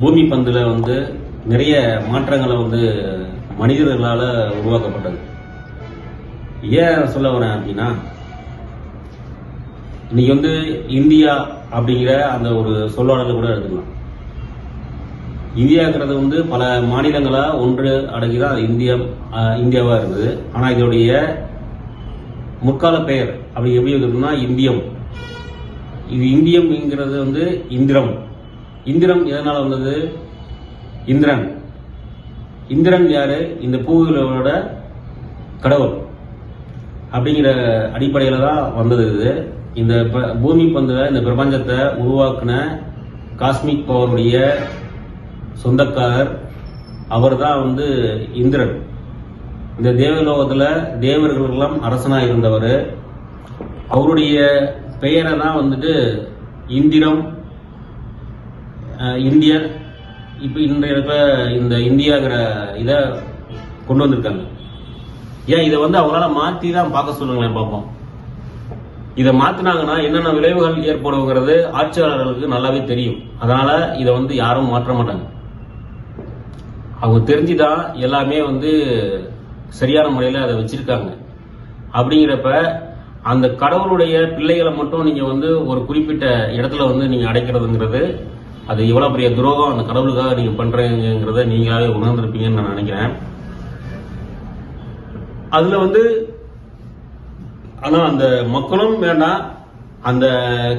பூமி பந்தில் வந்து நிறைய மாற்றங்களை வந்து மனிதர்களால் உருவாக்கப்பட்டது. ஏன் சொல்ல வரேன் அப்படின்னா இன்னைக்கு வந்து இந்தியா அப்படிங்கிற அந்த ஒரு சொல்லாடலை கூட எடுத்துக்கலாம். இந்தியாங்கிறது வந்து பல மாநிலங்களா ஒன்று அடங்கிதான் அது இந்தியா இந்தியாவாக இருந்தது. ஆனால் இதோடைய முற்கால பெயர் அப்படி எப்படி இருக்குன்னா இந்தியம். இது இந்தியம்ங்கிறது வந்து இந்திரம். இந்திரம் எதனால வந்தது? இந்திரன். இந்திரன் யாரு? இந்த பூவிகளோட கடவுள். அப்படிங்கிற அடிப்படையில தான் வந்தது இது. இந்த பூமி பந்துல இந்த பிரபஞ்சத்தை உருவாக்குன காஸ்மிக் பவருடைய சொந்தக்காரர் அவர் தான் வந்து இந்திரன். இந்த தேவலோகத்தில் தேவர்களெல்லாம் அரசனாக இருந்தவர். அவருடைய பெயரை தான் வந்துட்டு இந்திரம் இந்தியா இந்தியர் இப்போ இன்றைய இடத்துல இந்த இந்தியாங்கிற இதை கொண்டு வந்திருக்காங்க. ஏன் இதை வந்து அவங்களால மாற்றி தான் பார்க்க சொல்லுங்களேன் பார்ப்போம் இதை மாத்தினாங்கன்னா என்னென்ன விளைவுகள் ஏற்படுங்கிறது ஆட்சியாளர்களுக்கு நல்லாவே தெரியும். அதனால இதை வந்து யாரும் மாற்ற மாட்டாங்க. அவங்க தெரிஞ்சுதான் எல்லாமே வந்து சரியான முறையில் அதை வச்சிருக்காங்க. அப்படிங்கிறப்ப அந்த கடவுளுடைய பிள்ளைகளை மட்டும் நீங்கள் வந்து ஒரு குறிப்பிட்ட இடத்துல வந்து நீங்கள் அடைக்கிறதுங்கிறது அது எவ்வளோ பெரிய துரோகம் அந்த கடவுளுக்காக நீங்கள் பண்ணுறீங்கிறத நீங்களாவே உணர்ந்திருப்பீங்கன்னு நான் நினைக்கிறேன். அதில் வந்து ஆனால் அந்த மக்களும் வேண்டாம் அந்த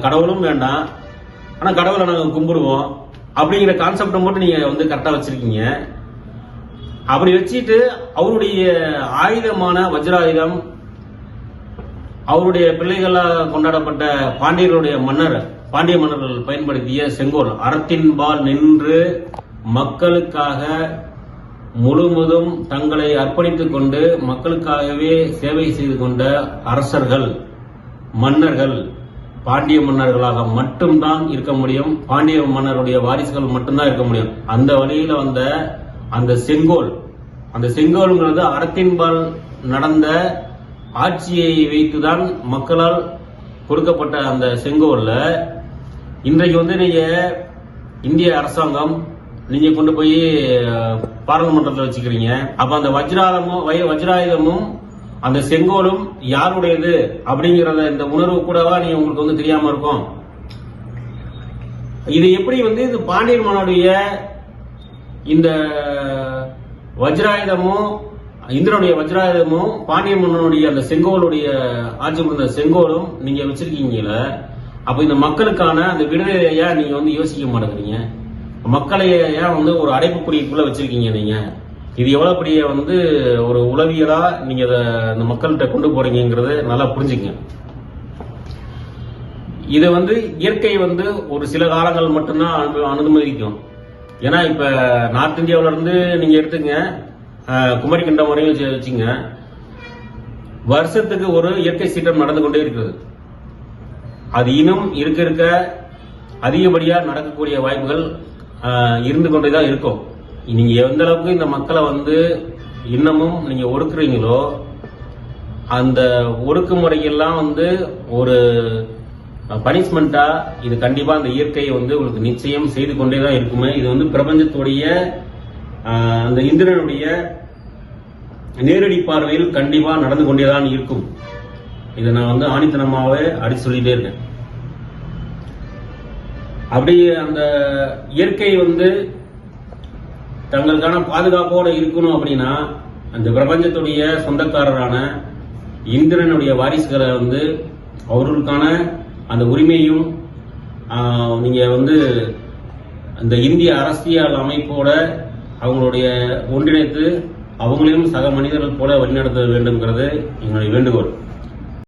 கடவுளும் வேண்டாம். ஆனால் கடவுளை நாங்கள் கும்பிடுவோம். அப்படிங்கிற கான்செப்டை மட்டும் நீங்கள் வந்து கரெக்டாக வச்சுருக்கீங்க. அப்படி வச்சுட்டு அவருடைய ஆயுதமான வஜ்ராயுதம் அவருடைய பிள்ளைகளால் கொண்டாடப்பட்ட பாண்டியர்களுடைய மன்னர் பாண்டிய மன்னர்கள் பயன்படுத்திய செங்கோல் அறத்தின்பால் நின்று மக்களுக்காக முழுவதும் தங்களை அர்ப்பணித்துக் கொண்டு மக்களுக்காகவே சேவை செய்து கொண்ட அரசர்கள் மன்னர்கள் பாண்டிய மன்னர்களாக மட்டும்தான் இருக்க முடியும். பாண்டிய மன்னருடைய வாரிசுகள் மட்டும்தான் இருக்க முடியும். அந்த வழியில வந்த அந்த செங்கோல் அந்த செங்கோல்ங்கிறது அறத்தின்பால் நடந்த ஆட்சியை வைத்துதான் மக்களால் கொடுக்கப்பட்ட அந்த செங்கோல்ல இன்றைக்கு வந்து நீங்க இந்திய அரசாங்கம் நீங்க கொண்டு போய் பாராளுமன்றத்தில் வச்சுக்கிறீங்க. அப்ப அந்த வஜ்ராயுதமும் வய- வஜ்ராயுதமும் அந்த செங்கோலும் யாருடையது அப்படிங்கிறத இந்த உணர்வு கூடவா நீங்க உங்களுக்கு வந்து தெரியாம இருக்கும்? இது எப்படி வந்து இது பாண்டியர் மன்னனுடைய இந்த வஜ்ராயுதமும் இந்திரனுடைய வஜ்ராயுதமும் பாண்டிய மன்னனுடைய அந்த செங்கோலுடைய ஆட்சி புரிந்த செங்கோலும் நீங்க வச்சிருக்கீங்களே அப்ப இந்த மக்களுக்கான அந்த விடுதலையா நீங்க வந்து யோசிக்க மாட்டேங்கிறீங்க. மக்களை ஏன் வந்து ஒரு அடைப்புக்குறிக்குள்ள வச்சிருக்கீங்க நீங்க? இது எவ்வளவு பெரிய வந்து ஒரு உளவியலா நீங்க அதை அந்த மக்கள்கிட்ட கொண்டு போறீங்கிறத நல்லா புரிஞ்சுக்கங்க இதை வந்து இயற்கை வந்து ஒரு சில காலங்கள் மட்டும்தான் அனு- அனுமதிக்கும். ஏன்னா இப்ப நார்த் இந்தியாவில இருந்து நீங்க எடுத்துங்க அஹ், குமரி கண்டம் வரையும் வச்சுங்க. வருஷத்துக்கு ஒரு இயற்கை சீற்றம் நடந்து கொண்டே இருக்கிறது. அது இன்னும் இருக்க இருக்க அதிகப்படியாக நடக்கக்கூடிய வாய்ப்புகள் இருந்து கொண்டே தான் இருக்கும். நீங்கள் எந்த அளவுக்கு இந்த மக்களை வந்து இன்னமும் நீங்கள் ஒடுக்குறீங்களோ அந்த ஒடுக்குமுறையெல்லாம் வந்து ஒரு பனிஷ்மெண்ட்டாக இது கண்டிப்பாக அந்த இயற்கையை வந்து உங்களுக்கு நிச்சயம் செய்து கொண்டே தான் இருக்குமே. இது வந்து பிரபஞ்சத்துடைய அந்த இந்திரனுடைய நேரடி பார்வையில் கண்டிப்பாக நடந்து கொண்டே தான் இருக்கும். இதை நான் வந்து ஆணித்தனமாகவே அடிச்சு சொல்லிட்டே இருக்கேன். அப்படி அந்த இயற்கை வந்து தங்களுக்கான பாதுகாப்போடு இருக்கணும் அப்படின்னா அந்த பிரபஞ்சத்துடைய சொந்தக்காரரான இந்திரனுடைய வாரிசுகளை வந்து அவர்களுக்கான அந்த உரிமையும் நீங்கள் வந்து அந்த இந்திய அரசியல் அமைப்போட அவங்களுடைய ஒன்றிணைத்து அவங்களையும் சக மனிதர்கள் போல வழிநடத்த வேண்டும்ங்கிறது எங்களுடைய வேண்டுகோள்.